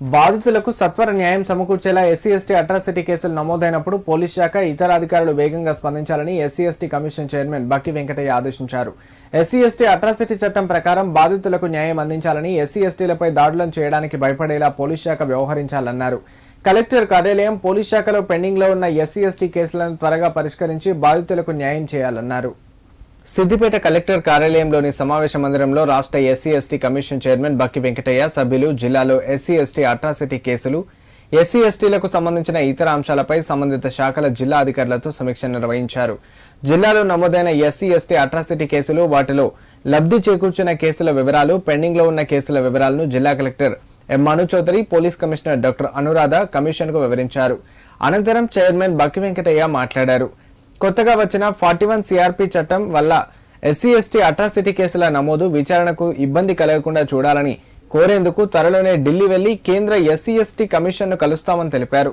బాధితులకు సత్వర న్యాయం సమకూర్చేలా ఎస్సీ ఎస్టీ అట్రాసిటీ కేసులు నమోదైనప్పుడు పోలీస్ శాఖ ఇతర అధికారులు వేగంగా స్పందించాలని SC ST commission chairman Bakki Venkataiah ఆదేశించారు. ఎస్సీ ఎస్టీ అట్రాసిటీ చట్టం ప్రకారం బాధితులకు న్యాయం అందించాలని ఎస్సీ ఎస్టీలపై దాడులను చేయడానికి భయపడేలా పోలీస్ శాఖ వ్యవహరించాలన్నారు. కలెక్టర్ కార్యాలయం పోలీస్ శాఖలో పెండింగ్లో ఉన్న ఎస్సీ ఎస్టీ కేసులను త్వరగా పరిష్కరించి బాధితులకు న్యాయం చేయాలన్నారు. సిద్దిపేట కలెక్టర్ కార్యాలయంలోని సమావేశ మందిరంలో రాష్ట్ర SC ST commission chairman Bakki Venkataiah సభ్యులు జిల్లాలో ఎస్సీ ఎస్టీ అట్రాసిటీ కేసులు ఎస్సీ ఎస్టీలకు సంబంధించిన ఇతర అంశాలపై సంబంధిత శాఖల జిల్లా అధికారులతో సమీక్ష నిర్వహించారు. జిల్లాలో నమోదైన ఎస్సీ ఎస్టీ అట్రాసిటీ కేసులు వాటిలో లబ్ధి చేకూర్చిన కేసుల వివరాలు పెండింగ్లో ఉన్న కేసుల వివరాలను జిల్లా collector M. Manu Chowdary police commissioner doctor Anuradha కమిషన్కు వివరించారు. అనంతరం చైర్మన్ బక్కి వెంకటయ్య మాట్లాడారు. కొత్తగా వచ్చిన ఫార్టీ వన్ సిఆర్పి చట్టం వల్ల ఎస్సీ ఎస్టీ అట్రాసిటీ కేసుల నమోదు విచారణకు ఇబ్బంది కలగకుండా చూడాలని కోరేందుకు త్వరలోనే ఢిల్లీ వెళ్ళి కేంద్ర ఎస్సీ ఎస్టీ కమిషన్ను కలుస్తామని తెలిపారు.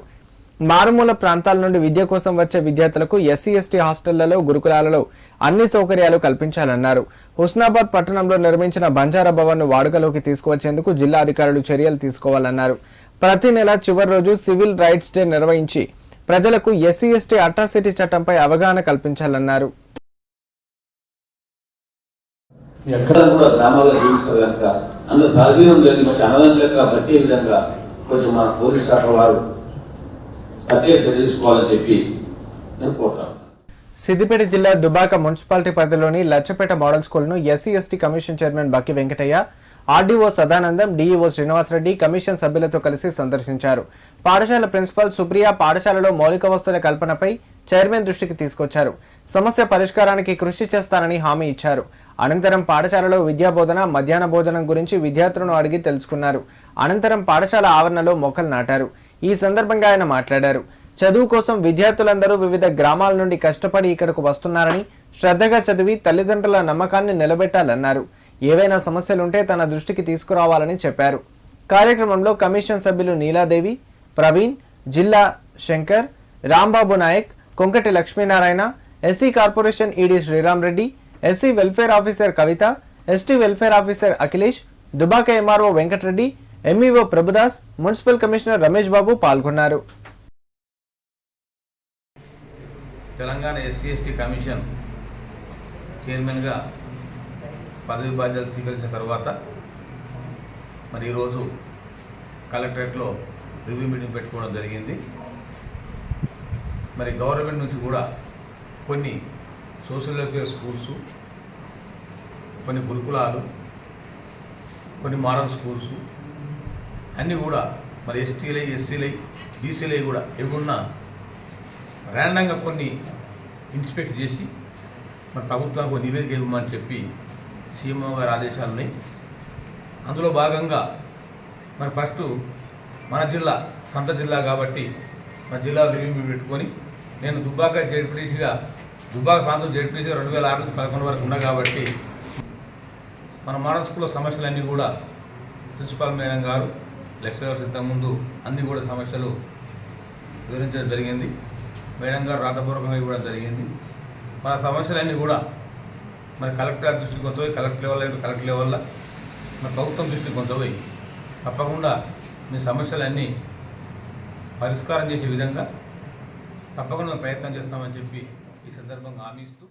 మారుమూల ప్రాంతాల నుండి విద్య కోసం వచ్చే విద్యార్థులకు ఎస్సీ ఎస్టీ హాస్టళ్ళలో గురుకులాలలో అన్ని సౌకర్యాలు కల్పించాలన్నారు. హుస్నాబాద్ పట్టణంలో నిర్మించిన బంజారా భవన్ను వాడుకలోకి తీసుకువచ్చేందుకు జిల్లా అధికారులు చర్యలు తీసుకోవాలన్నారు. ప్రతి నెల చివరి రోజు సివిల్ రైట్స్ డే నిర్వహించి ప్రజలకు ఎస్సీ ఎస్టీ అట్రాసిటీ చట్టంపై అవగాహన కల్పించాలన్నారు. ఎక్కడ కూడా గ్రామాల్లో జీవిస్తారు కనుక అందులో సహజీవనం జరిగించి అన్నదానం లెక్క బతికే విధంగా కొంచెం మన పోలీస్ శాఖ వారు ప్రత్యేక చర్య తీసుకోవాలని చెప్పి నేను కోరుతాను. సిద్దిపేట జిల్లా దుబాక మున్సిపాలిటీ పరిధిలోని Lachhapet model స్కూల్ను SC ST commission chairman Bakki Venkataiah RDO Sadanandam DEO Srinivasa Reddy commission సభ్యులతో కలిసి సందర్శించారు. పాఠశాల ప్రిన్సిపాల్ సుప్రియ పాఠశాలలో మౌలిక వస్తువుల కల్పనపై చైర్మన్ దృష్టికి తీసుకొచ్చారు. సమస్య పరిష్కారానికి కృషి చేస్తానని హామీ ఇచ్చారు. అనంతరం పాఠశాలలో విద్యాబోధన మధ్యాహ్న భోజనం గురించి విద్యార్థులను అడిగి తెలుసుకున్నారు. అనంతరం పాఠశాల ఆవరణలో మొక్కలు నాటారు. ఈ సందర్భంగా ఆయన మాట్లాడారు. చదువు కోసం విద్యార్థులందరూ వివిధ గ్రామాల నుండి కష్టపడి ఇక్కడకు వస్తున్నారని శ్రద్ధగా చదివి తల్లిదండ్రుల నమ్మకాన్ని నిలబెట్టాలన్నారు. ఏవైనా సమస్యలుంటే తన దృష్టికి తీసుకురావాలని చెప్పారు. కార్యక్రమంలో కమిషన్ సభ్యులు నీలాదేవి ప్రవీణ్ జిల్లా Shankar Rambabu Naik Konkati Lakshminarayana SC corporation ED Sriram Reddy SC welfare officer Kavitha ST welfare officer Akhilesh Dubaka MRO Venkatareddy MEO Prabhudas municipal commissioner Ramesh Babu పాల్గొన్నారు. తెలంగాణ ఎస్సీ ఎస్టీ కమిషన్ చైర్మన్గా పదవి బాధ్యతలు స్వీకరించిన తర్వాత మరి ఈరోజు కలెక్టరేట్లో రివ్యూ మీటింగ్ పెట్టుకోవడం జరిగింది. మరి గవర్నమెంట్ నుంచి కూడా కొన్ని సోషల్ వెల్ఫేర్ స్కూల్స్ కొన్ని గురుకులాలు కొన్ని మోడల్ స్కూల్స్ అన్నీ కూడా మరి ఎస్టీలై ఎస్సీలై బీసీలై కూడా ఎగున్న ర్యాండంగా కొన్ని ఇన్స్పెక్ట్ చేసి మరి ప్రభుత్వానికి నివేదిక ఇవ్వమని చెప్పి సీఎంఓ గారి ఆదేశాలు ఉన్నాయి అందులో భాగంగా మరి ఫస్ట్ మన జిల్లా సొంత జిల్లా కాబట్టి మన జిల్లా రివ్యూ పెట్టుకొని నేను దుబ్బాక జెడ్పీసీగా దుబ్బాక ప్రాంతం జెడ్పీసీగా రెండు వేల ఆరు నుంచి పదకొండు వరకు ఉన్నా కాబట్టి మన మోడల్ స్కూల్లో సమస్యలన్నీ కూడా ప్రిన్సిపాల్ మేడం గారు లెక్చరర్స్ ఇంతకుముందు అన్ని కూడా సమస్యలు వివరించడం జరిగింది. మేడం గారు రాతపూర్వకంగా ఇవ్వడం జరిగింది. మన సమస్యలన్నీ కూడా మరి కలెక్టర్ దృష్టికి కొంచెం కలెక్టర్ లెవెల్ అయితే కలెక్టర్ లెవెల్లో మరి ప్రభుత్వం దృష్టికి కొంచెం పోయి తప్పకుండా మీ సమస్యలన్నీ పరిష్కారం చేసే విధంగా తప్పకుండా మేము ప్రయత్నం చేస్తామని చెప్పి ఈ సందర్భంగా హామీ ఇస్తూ